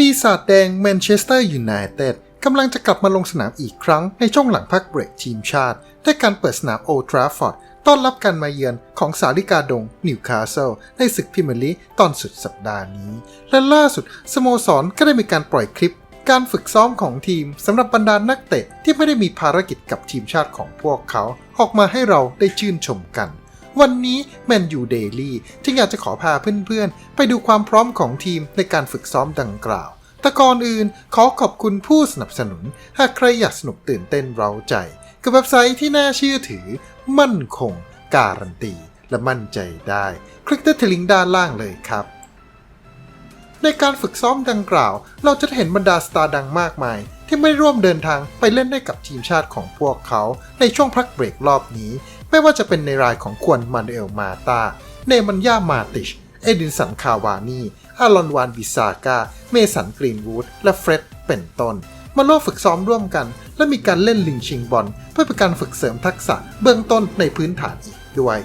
ปีศาจแดงแมนเชสเตอร์ยูไนเต็ดกำลังจะกลับมาลงสนามอีกครั้งในช่วงหลังพักเบรกทีมชาติด้วยการเปิดสนามโอทราฟอร์ดต้อนรับการมาเยือนของสาริกาดงนิวคาสเซิลในศึกพรีเมียร์ลีตอนสุดสัปดาห์นี้ และล่าสุด สโมสรก็ได้มีการปล่อยคลิป การฝึกซ้อมของทีมสำหรับบรรดานักเตะที่ไม่ได้มีภารกิจกับทีมชาติของพวกเขา ออกมาให้เราได้ชื่นชมกัน วันนี้แมนยูเดลี่จึงอยากจะขอพาเพื่อนๆ ไปดูความพร้อมของทีมในการฝึกซ้อมดังกล่าวแต่ก่อนอื่นขอขอบคุณผู้สนับสนุน หากใครอยากสนุกตื่นเต้นเร้าใจ กับเว็บไซต์ที่น่าเชื่อถือ มั่นคง การันตี และมั่นใจได้ คลิกที่ลิงก์ด้านล่างเลยครับ ในการฝึกซ้อมดังกล่าว เราจะเห็นบรรดาสตาร์ดังมากมาย ที่ไม่ร่วมเดินทางไปเล่นได้กับทีมชาติของพวกเขา ในช่วงพักเบรกรอบนี้ ไม่ว่าจะเป็นในรายของควนมานเอลมาตา เนมันยามาติช เอดินสันคาวานีอารอนวานบิซากา เมสันกรีนวูด และเฟร็ดเป็นต้น มาร่วมฝึกซ้อมร่วมกัน และมีการเล่นลิงชิงบอลเพื่อเป็นการฝึกเสริมทักษะเบื้องต้นในพื้นฐานอีกด้วย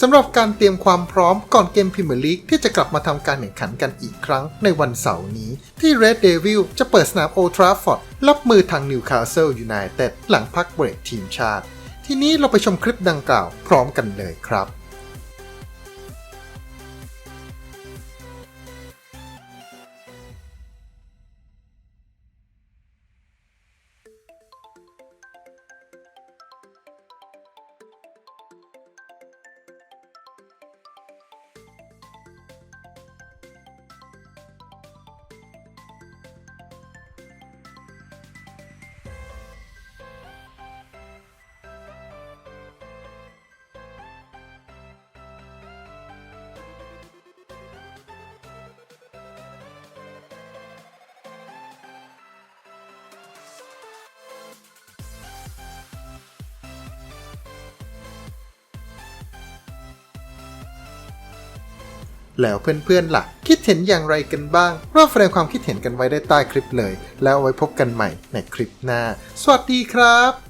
สำหรับการเตรียมความพร้อมก่อนเกมพรีเมียร์ลีกที่จะกลับมาทำการแข่งขันกันอีกครั้งในวันเสาร์นี้ ที่ Red Devil จะเปิดสนามโอทราฟอร์ดรับมือทางนิวคาสเซิลยูไนเต็ดหลังพักเบรกทีมชาติ ทีนี้เราไปชมคลิปดังกล่าวพร้อมกันเลยครับ แล้วเพื่อนๆล่ะ คิดเห็นอย่างไรกันบ้างรอบแสดงความคิดเห็นกันไว้ได้ใต้คลิปเลย แล้วไว้พบกันใหม่ในคลิปหน้า สวัสดีครับ